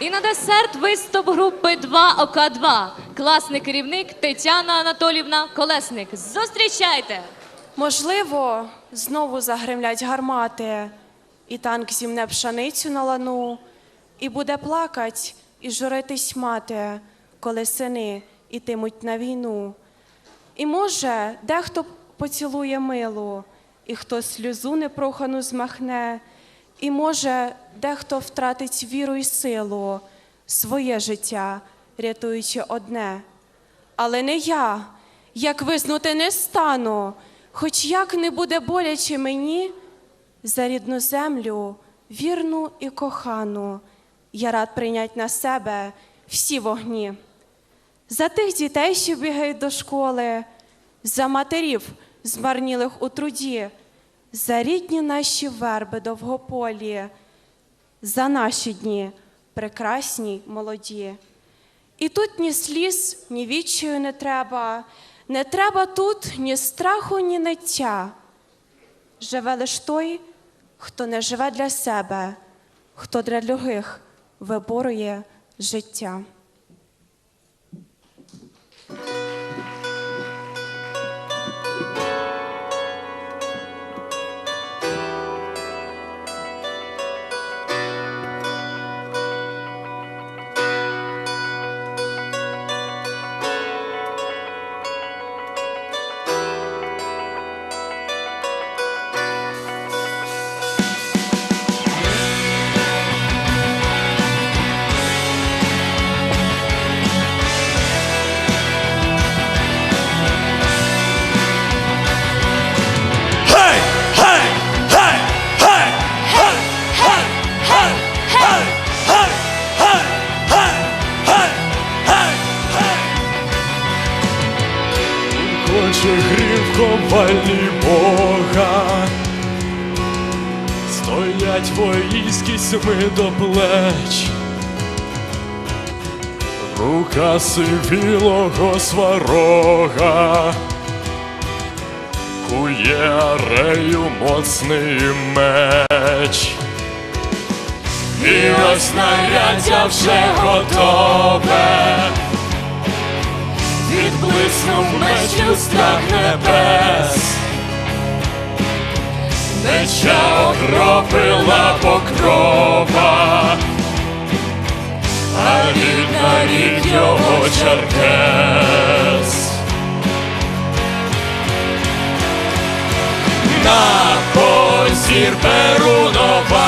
І на десерт виступ групи 2 ОК2. Класний керівник Тетяна Анатолівна Колесник. Зустрічайте! Можливо, знову загримлять гармати, і танк зімне пшеницю на лану, і буде плакать і журитись мати, коли сини ітимуть на війну. І може, дехто поцілує милу, і хто сльозу непрохану змахне, і може, дехто втратить віру і силу, своє життя, рятуючи одне. Але не я, як визнути не стану, хоч як не буде боляче мені, за рідну землю, вірну і кохану, я рад прийнять на себе всі вогні. За тих дітей, що бігають до школи, за матерів, змарнілих у труді, за рідні наші верби довгополі, за наші дні прекрасні молоді. І тут ні сліз, ні відчаю не треба, не треба тут ні страху, ні ниття. Живе лиш той, хто не живе для себе, хто для других виборує життя. Хоче грів ковальні Бога, стоять воїнські сми до плеч. Рука сивілого сварога Кує арею моцний меч. І ось наряддя вже готове. Відблиснув меч у страх небес. Меча окропила покрова, а рік на рік його черкес. на позір перунова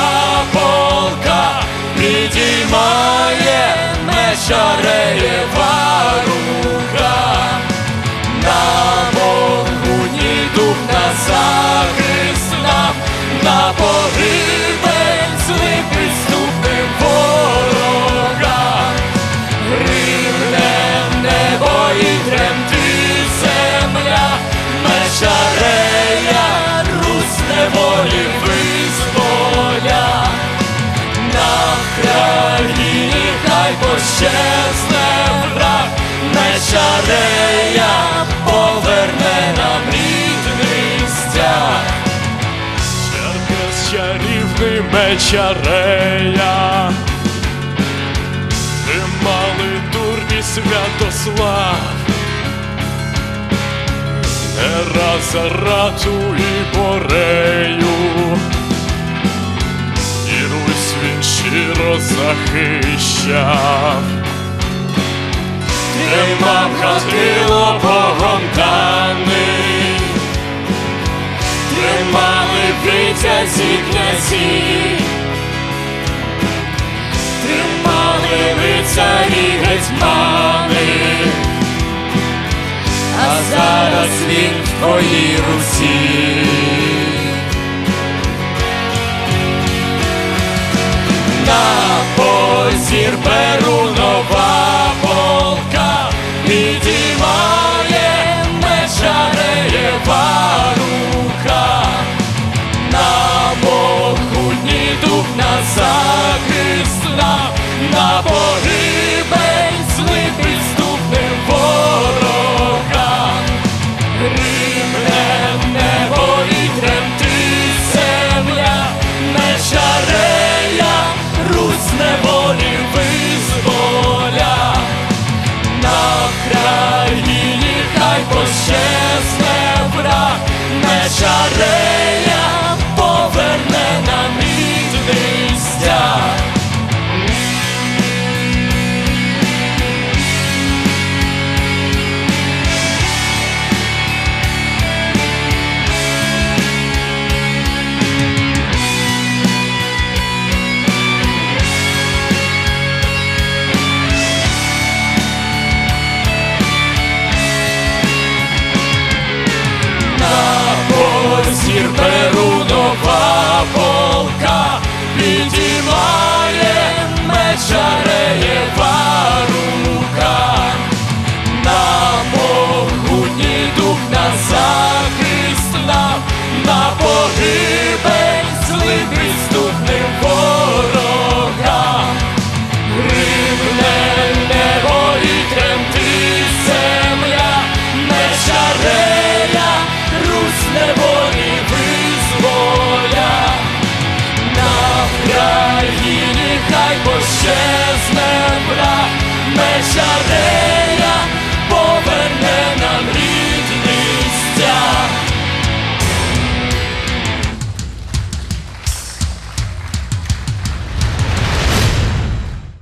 захист нам, на погибель злим підступним ворога. Рівне небо і тремтить земля, мечарея, Русь неволі визволя. На країні хай пощезне чарівний мечарея, ти малий дурні Святослав, не раз рату і борею, і Русь він щиро захищав, тримав хатило погонтаний, витязі князі. Тримали лицарі гетьмани, а зараз він в твоїй Русі. На позір перунова йдуть на захист нам, на погибель злим підступним ворогам. Рівне небо і тремтить земля, не шарея, русь неволі визволя, на країні хай поживе. will be